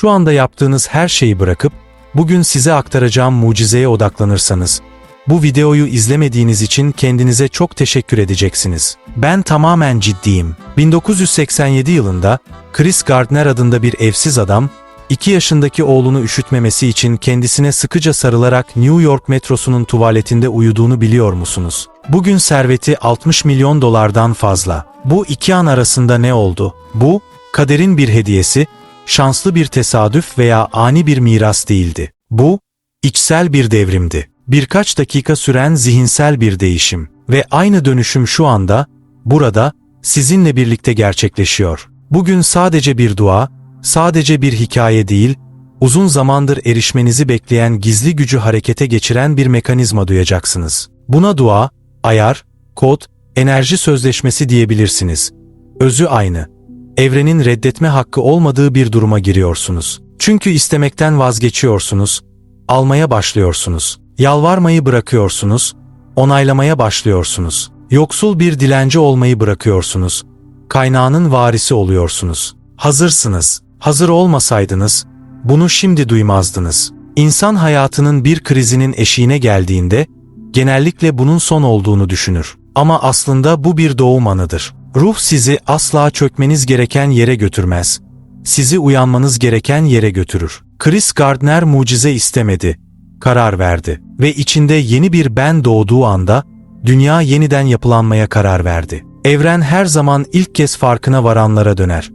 Şu anda yaptığınız her şeyi bırakıp, bugün size aktaracağım mucizeye odaklanırsanız, bu videoyu izlemediğiniz için kendinize çok teşekkür edeceksiniz. Ben tamamen ciddiyim. 1987 yılında Chris Gardner adında bir evsiz adam, 2 yaşındaki oğlunu üşütmemesi için kendisine sıkıca sarılarak New York metrosunun tuvaletinde uyuduğunu biliyor musunuz? Bugün serveti 60 milyon dolardan fazla. Bu iki an arasında ne oldu? Bu, kaderin bir hediyesi, şanslı bir tesadüf veya ani bir miras değildi. Bu, içsel bir devrimdi. Birkaç dakika süren zihinsel bir değişim ve aynı dönüşüm şu anda, burada, sizinle birlikte gerçekleşiyor. Bugün sadece bir dua, sadece bir hikaye değil, uzun zamandır erişmenizi bekleyen gizli gücü harekete geçiren bir mekanizma duyacaksınız. Buna dua, ayar, kod, enerji sözleşmesi diyebilirsiniz. Özü aynı. Evrenin reddetme hakkı olmadığı bir duruma giriyorsunuz. Çünkü istemekten vazgeçiyorsunuz, almaya başlıyorsunuz. Yalvarmayı bırakıyorsunuz, onaylamaya başlıyorsunuz. Yoksul bir dilenci olmayı bırakıyorsunuz. Kaynağının varisi oluyorsunuz. Hazırsınız. Hazır olmasaydınız, bunu şimdi duymazdınız. İnsan hayatının bir krizinin eşiğine geldiğinde, genellikle bunun son olduğunu düşünür. Ama aslında bu bir doğum anıdır. Ruh sizi asla çökmeniz gereken yere götürmez. Sizi uyanmanız gereken yere götürür. Chris Gardner mucize istemedi, karar verdi ve içinde yeni bir ben doğduğu anda dünya yeniden yapılanmaya karar verdi. Evren her zaman ilk kez farkına varanlara döner.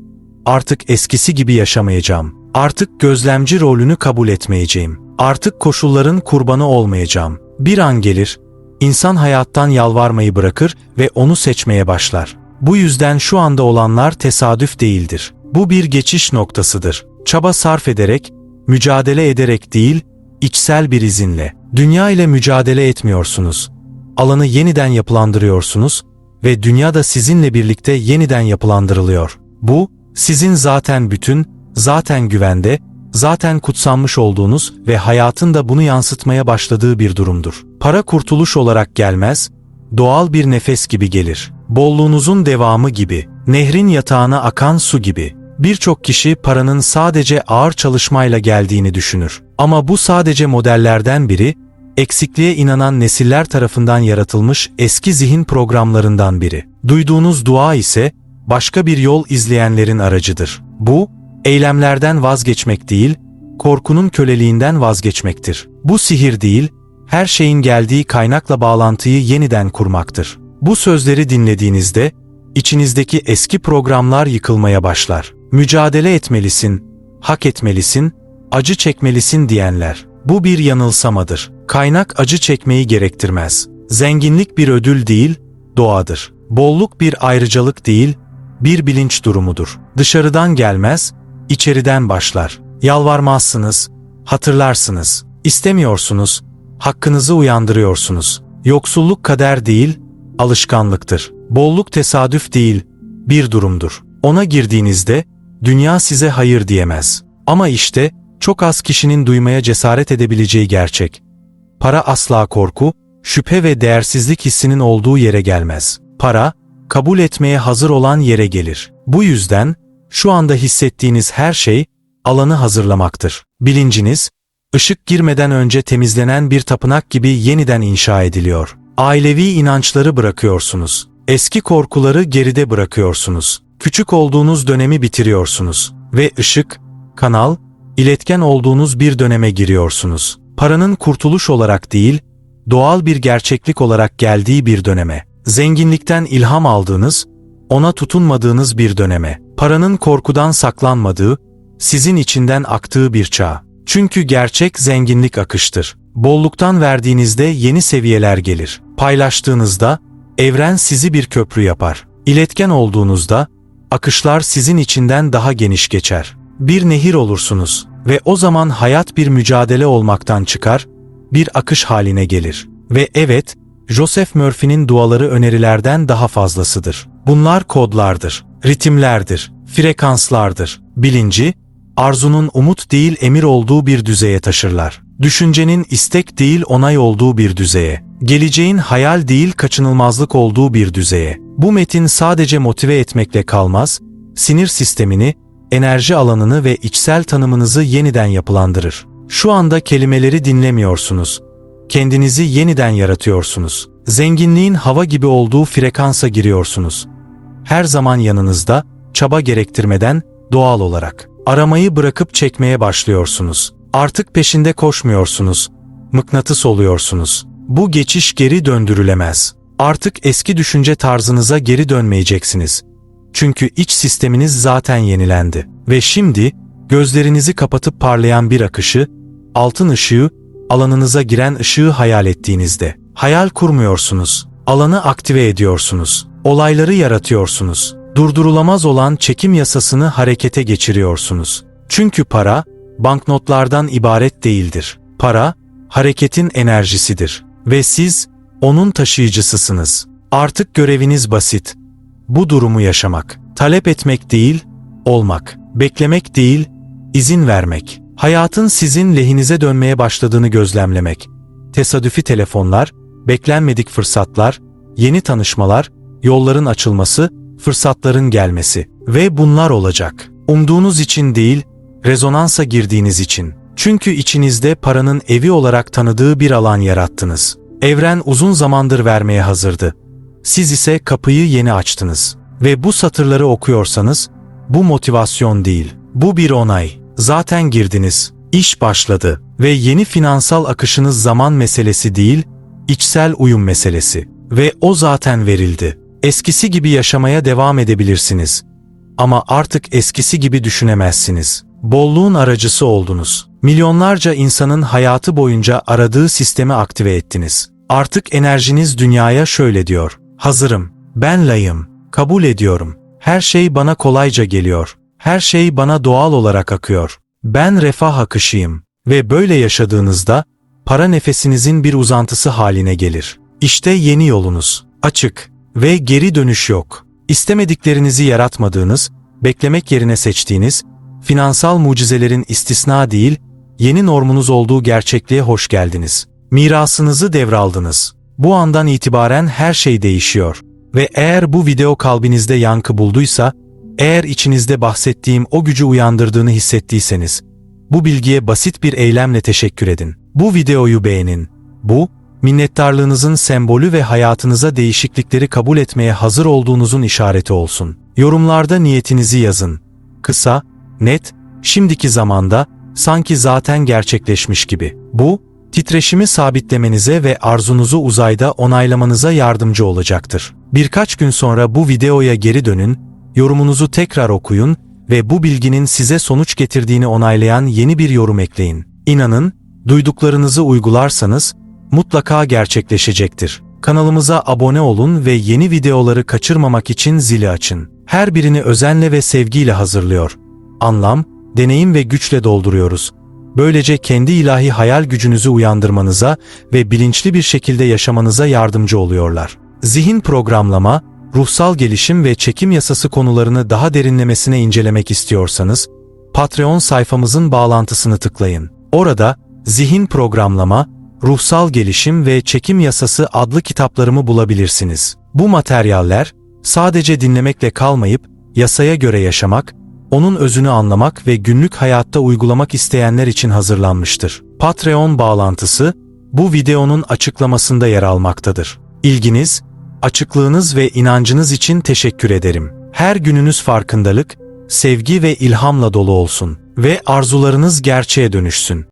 Artık eskisi gibi yaşamayacağım. Artık gözlemci rolünü kabul etmeyeceğim. Artık koşulların kurbanı olmayacağım. Bir an gelir, insan hayattan yalvarmayı bırakır ve onu seçmeye başlar. Bu yüzden şu anda olanlar tesadüf değildir. Bu bir geçiş noktasıdır. Çaba sarf ederek, mücadele ederek değil, içsel bir izinle. Dünya ile mücadele etmiyorsunuz. Alanı yeniden yapılandırıyorsunuz ve dünya da sizinle birlikte yeniden yapılandırılıyor. Bu, sizin zaten bütün, zaten güvende, zaten kutsanmış olduğunuz ve hayatın da bunu yansıtmaya başladığı bir durumdur. Para kurtuluş olarak gelmez, doğal bir nefes gibi gelir. Bolluğunuzun devamı gibi, nehrin yatağına akan su gibi. Birçok kişi paranın sadece ağır çalışmayla geldiğini düşünür. Ama bu sadece modellerden biri, eksikliğe inanan nesiller tarafından yaratılmış eski zihin programlarından biri. Duyduğunuz dua ise başka bir yol izleyenlerin aracıdır. Bu, eylemlerden vazgeçmek değil, korkunun köleliğinden vazgeçmektir. Bu sihir değil, her şeyin geldiği kaynakla bağlantıyı yeniden kurmaktır. Bu sözleri dinlediğinizde, içinizdeki eski programlar yıkılmaya başlar. Mücadele etmelisin, hak etmelisin, acı çekmelisin diyenler. Bu bir yanılsamadır. Kaynak acı çekmeyi gerektirmez. Zenginlik bir ödül değil, doğadır. Bolluk bir ayrıcalık değil, bir bilinç durumudur. Dışarıdan gelmez, içeriden başlar. Yalvarmazsınız, hatırlarsınız. İstemiyorsunuz, hakkınızı uyandırıyorsunuz. Yoksulluk kader değil, alışkanlıktır. Bolluk tesadüf değil, bir durumdur. Ona girdiğinizde, dünya size hayır diyemez. Ama işte, çok az kişinin duymaya cesaret edebileceği gerçek. Para asla korku, şüphe ve değersizlik hissinin olduğu yere gelmez. Para, kabul etmeye hazır olan yere gelir. Bu yüzden, şu anda hissettiğiniz her şey, alanı hazırlamaktır. Bilinciniz, ışık girmeden önce temizlenen bir tapınak gibi yeniden inşa ediliyor. Ailevi inançları bırakıyorsunuz. Eski korkuları geride bırakıyorsunuz. Küçük olduğunuz dönemi bitiriyorsunuz. Ve ışık, kanal, iletken olduğunuz bir döneme giriyorsunuz. Paranın kurtuluş olarak değil, doğal bir gerçeklik olarak geldiği bir döneme. Zenginlikten ilham aldığınız, ona tutunmadığınız bir döneme. Paranın korkudan saklanmadığı, sizin içinden aktığı bir çağ. Çünkü gerçek zenginlik akıştır. Bolluktan verdiğinizde yeni seviyeler gelir. Paylaştığınızda, evren sizi bir köprü yapar. İletken olduğunuzda, akışlar sizin içinden daha geniş geçer. Bir nehir olursunuz ve o zaman hayat bir mücadele olmaktan çıkar, bir akış haline gelir. Ve evet, Joseph Murphy'nin duaları önerilerden daha fazlasıdır. Bunlar kodlardır, ritimlerdir, frekanslardır. Bilinci, arzunun umut değil emir olduğu bir düzeye taşırlar. Düşüncenin istek değil onay olduğu bir düzeye. Geleceğin hayal değil kaçınılmazlık olduğu bir düzeye. Bu metin sadece motive etmekle kalmaz, sinir sistemini, enerji alanını ve içsel tanımınızı yeniden yapılandırır. Şu anda kelimeleri dinlemiyorsunuz. Kendinizi yeniden yaratıyorsunuz. Zenginliğin hava gibi olduğu frekansa giriyorsunuz. Her zaman yanınızda, çaba gerektirmeden, doğal olarak. Aramayı bırakıp çekmeye başlıyorsunuz. Artık peşinde koşmuyorsunuz. Mıknatıs oluyorsunuz. Bu geçiş geri döndürülemez. Artık eski düşünce tarzınıza geri dönmeyeceksiniz. Çünkü iç sisteminiz zaten yenilendi. Ve şimdi, gözlerinizi kapatıp parlayan bir akışı, altın ışığı, alanınıza giren ışığı hayal ettiğinizde, hayal kurmuyorsunuz, alanı aktive ediyorsunuz, olayları yaratıyorsunuz, durdurulamaz olan çekim yasasını harekete geçiriyorsunuz. Çünkü para, banknotlardan ibaret değildir. Para, hareketin enerjisidir. Ve siz, onun taşıyıcısısınız. Artık göreviniz basit. Bu durumu yaşamak. Talep etmek değil, olmak. Beklemek değil, izin vermek. Hayatın sizin lehinize dönmeye başladığını gözlemlemek. Tesadüfi telefonlar, beklenmedik fırsatlar, yeni tanışmalar, yolların açılması, fırsatların gelmesi. Ve bunlar olacak. Umduğunuz için değil, rezonansa girdiğiniz için. Çünkü içinizde paranın evi olarak tanıdığı bir alan yarattınız. Evren uzun zamandır vermeye hazırdı. Siz ise kapıyı yeni açtınız. Ve bu satırları okuyorsanız, bu motivasyon değil, bu bir onay. Zaten girdiniz, iş başladı ve yeni finansal akışınız zaman meselesi değil, içsel uyum meselesi. Ve o zaten verildi. Eskisi gibi yaşamaya devam edebilirsiniz. Ama artık eskisi gibi düşünemezsiniz. Bolluğun aracısı oldunuz. Milyonlarca insanın hayatı boyunca aradığı sistemi aktive ettiniz. Artık enerjiniz dünyaya şöyle diyor. Hazırım. Ben layım. Kabul ediyorum. Her şey bana kolayca geliyor. Her şey bana doğal olarak akıyor. Ben refah akışıyım. Ve böyle yaşadığınızda para nefesinizin bir uzantısı haline gelir. İşte yeni yolunuz. Açık ve geri dönüş yok. İstemediklerinizi yaratmadığınız, beklemek yerine seçtiğiniz, finansal mucizelerin istisna değil, yeni normunuz olduğu gerçekliğe hoş geldiniz. Mirasınızı devraldınız. Bu andan itibaren her şey değişiyor. Ve eğer bu video kalbinizde yankı bulduysa, eğer içinizde bahsettiğim o gücü uyandırdığını hissettiyseniz, bu bilgiye basit bir eylemle teşekkür edin. Bu videoyu beğenin. Bu, minnettarlığınızın sembolü ve hayatınıza değişiklikleri kabul etmeye hazır olduğunuzun işareti olsun. Yorumlarda niyetinizi yazın. Kısa, net, şimdiki zamanda, sanki zaten gerçekleşmiş gibi. Bu, titreşimi sabitlemenize ve arzunuzu uzayda onaylamanıza yardımcı olacaktır. Birkaç gün sonra bu videoya geri dönün, yorumunuzu tekrar okuyun ve bu bilginin size sonuç getirdiğini onaylayan yeni bir yorum ekleyin. İnanın, duyduklarınızı uygularsanız, mutlaka gerçekleşecektir. Kanalımıza abone olun ve yeni videoları kaçırmamak için zili açın. Her birini özenle ve sevgiyle hazırlıyor. Anlam, deneyim ve güçle dolduruyoruz. Böylece kendi ilahi hayal gücünüzü uyandırmanıza ve bilinçli bir şekilde yaşamanıza yardımcı oluyorlar. Zihin programlama, ruhsal gelişim ve çekim yasası konularını daha derinlemesine incelemek istiyorsanız, Patreon sayfamızın bağlantısını tıklayın. Orada zihin programlama, ruhsal gelişim ve çekim yasası adlı kitaplarımı bulabilirsiniz. Bu materyaller sadece dinlemekle kalmayıp yasaya göre yaşamak, onun özünü anlamak ve günlük hayatta uygulamak isteyenler için hazırlanmıştır. Patreon bağlantısı bu videonun açıklamasında yer almaktadır. İlginiz, açıklığınız ve inancınız için teşekkür ederim. Her gününüz farkındalık, sevgi ve ilhamla dolu olsun ve arzularınız gerçeğe dönüşsün.